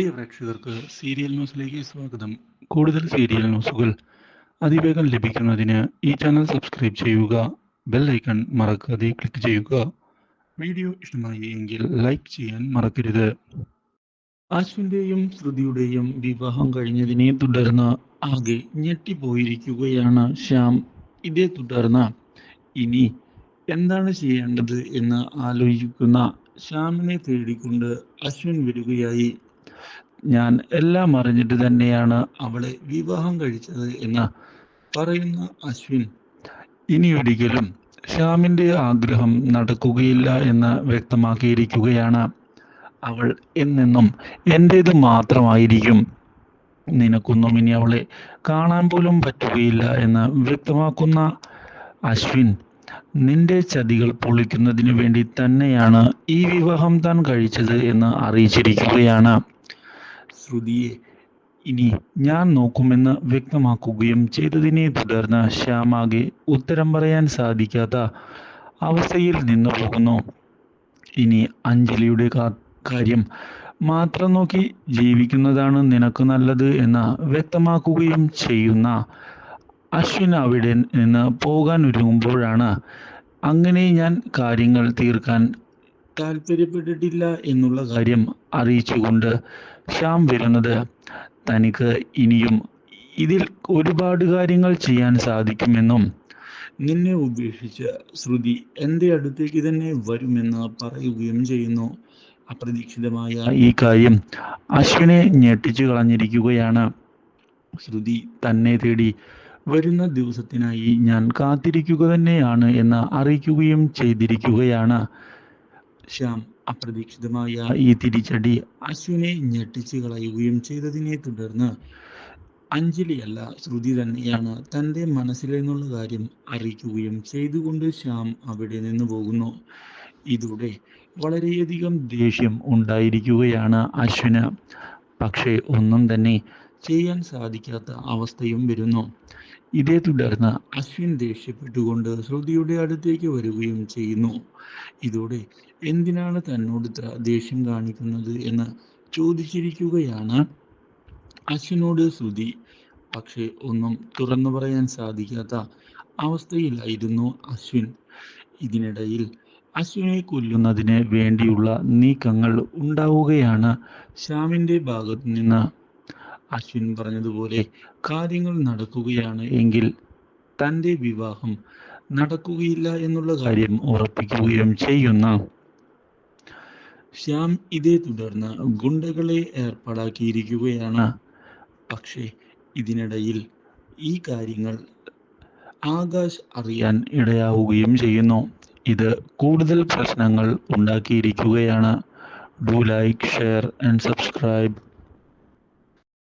പ്രിയ പ്രേക്ഷകർക്ക് സീരിയൽ ന്യൂസിലേക്ക് സ്വാഗതം. കൂടുതൽ സീരിയൽ ന്യൂസുകൾ അതിവേഗം ലഭിക്കുന്നതിന് ഈ ചാനൽ സബ്സ്ക്രൈബ് ചെയ്യുക ബെൽ ഐക്കൺ മറക്കാതെ ക്ലിക്ക് ചെയ്യുക. വീഡിയോ ഇഷ്ടമായി എങ്കിൽ ലൈക്ക് ചെയ്യാൻ മറക്കരുത്. അശ്വിന്റെയും ശ്രുതിയുടെയും വിവാഹം കഴിഞ്ഞതിനെ തുടർന്ന് ആകെ ഞെട്ടിപ്പോയിരിക്കുകയാണ് ശ്യാം. ഇതേ തുടർന്ന് ഇനി എന്താണ് ചെയ്യേണ്ടത് എന്ന് ആലോചിക്കുന്ന ശ്യാമിനെ തേടിക്കൊണ്ട് അശ്വിൻ വരികയായി. ഞാൻ എല്ലാം അറിഞ്ഞിട്ട് തന്നെയാണ് അവളെ വിവാഹം കഴിച്ചത് എന്ന് പറയുന്ന അശ്വിൻ. ഇനി ഒരിക്കലും ശ്യാമിന്റെ ആഗ്രഹം നടക്കുകയില്ല എന്ന് വ്യക്തമാക്കിയിരിക്കുകയാണ്. അവൾ എന്നെന്നും എന്റേത് മാത്രമായിരിക്കും. നിനക്കൊന്നും ഇനി അവളെ കാണാൻ പോലും പറ്റുകയില്ല എന്ന് വ്യക്തമാക്കുന്ന അശ്വിൻ നിന്റെ ചതികൾ പൊളിക്കുന്നതിന് വേണ്ടി തന്നെയാണ് ഈ വിവാഹം താൻ കഴിച്ചത് എന്ന് അറിയിച്ചിരിക്കുകയാണ്. ശ്രുതിയെ ഇനി ഞാൻ നോക്കുമെന്ന് വ്യക്തമാക്കുകയും ചെയ്തതിനെ തുടർന്ന് ശ്യാമാകെ ഉത്തരം പറയാൻ സാധിക്കാത്ത അവസ്ഥയിൽ നിന്നു പോകുന്നു. ഇനി അഞ്ജലിയുടെ കാര്യം മാത്രം നോക്കി ജീവിക്കുന്നതാണ് നിനക്ക് നല്ലത് എന്ന് വ്യക്തമാക്കുകയും ചെയ്യുന്ന അശ്വിൻ അവിടെ നിന്ന് പോകാൻ ഒരുങ്ങുമ്പോഴാണ് അങ്ങനെ ഞാൻ കാര്യങ്ങൾ തീർക്കാൻ താല്പര്യപ്പെട്ടിട്ടില്ല എന്നുള്ള കാര്യം അറിയിച്ചുകൊണ്ട് ശ്യാം വരുന്നത് തനിക്ക് ഇനിയും ഇതിൽ ഒരുപാട് കാര്യങ്ങൾ ചെയ്യാൻ സാധിക്കുമെന്നും നിന്നെ ഉപേക്ഷിച്ച ശ്രുതി എന്റെ അടുത്തേക്ക് തന്നെ വരുമെന്ന് പറയുകയും ചെയ്യുന്നു. അപ്രതീക്ഷിതമായ ഈ കാര്യം അശ്വിനെ ഞെട്ടിച്ചു കളഞ്ഞിരിക്കുകയാണ്. ശ്രുതി തന്നെ തേടി വരുന്ന ദിവസത്തിനായി ഞാൻ കാത്തിരിക്കുക തന്നെയാണ് എന്ന് അറിയിക്കുകയും ചെയ്തിരിക്കുകയാണ്. ശ്യാം അപ്രതീക്ഷിതമായ ഈ തിരിച്ചടി അശ്വിനെ ഞെട്ടിച്ചു കളയുകയും ചെയ്തതിനെ തുടർന്ന് അഞ്ജലിയല്ല ശ്രുതി തന്നെയാണ് തന്റെ മനസ്സിലെന്നുള്ള കാര്യം അറിയിക്കുകയും ചെയ്തുകൊണ്ട് ശ്യാം അവിടെ നിന്ന് പോകുന്നു. ഇതോടെ വളരെയധികം ദേഷ്യം ഉണ്ടായിരിക്കുകയാണ് അശ്വിന്. പക്ഷേ ഒന്നും തന്നെ ചെയ്യാൻ സാധിക്കാത്ത അവസ്ഥയും വരുന്നു. ഇതേ തുടർന്ന് അശ്വിൻ ദേഷ്യപ്പെട്ടുകൊണ്ട് ശ്രുതിയുടെ അടുത്തേക്ക് വരികയും ചെയ്യുന്നു. ഇതോടെ എന്തിനാണ് തന്നോട് ദേഷ്യം കാണിക്കുന്നത് എന്ന് ചോദിച്ചിരിക്കുകയാണ് അശ്വിനോട് ശ്രുതി. പക്ഷേ ഒന്നും തുറന്നു പറയാൻ സാധിക്കാത്ത അവസ്ഥയിലായിരുന്നു അശ്വിൻ. ഇതിനിടയിൽ അശ്വിനെ കൊല്ലുന്നതിന് വേണ്ടിയുള്ള നീക്കങ്ങൾ ഉണ്ടാവുകയാണ് ശ്യാമിന്റെ ഭാഗത്തു നിന്ന് അശ്വിൻ പറഞ്ഞതുപോലെ കാര്യങ്ങൾ നടക്കുകയാണ് എങ്കിൽ തന്റെ വിവാഹം നടക്കുകയില്ല എന്നുള്ള കാര്യം ഉറപ്പിക്കുകയും ചെയ്യുന്ന ശ്യാം ഇതേ തുടർന്ന് ഗുണ്ടകളെ ഏർപ്പാടാക്കിയിരിക്കുകയാണ്. പക്ഷേ ഇതിനിടയിൽ ഈ കാര്യങ്ങൾ ആകാശ് അറിയാൻ ഇടയാവുകയും ചെയ്യുന്നു. ഇത് കൂടുതൽ പ്രശ്നങ്ങൾ ഉണ്ടാക്കിയിരിക്കുകയാണ്. Do like share and subscribe.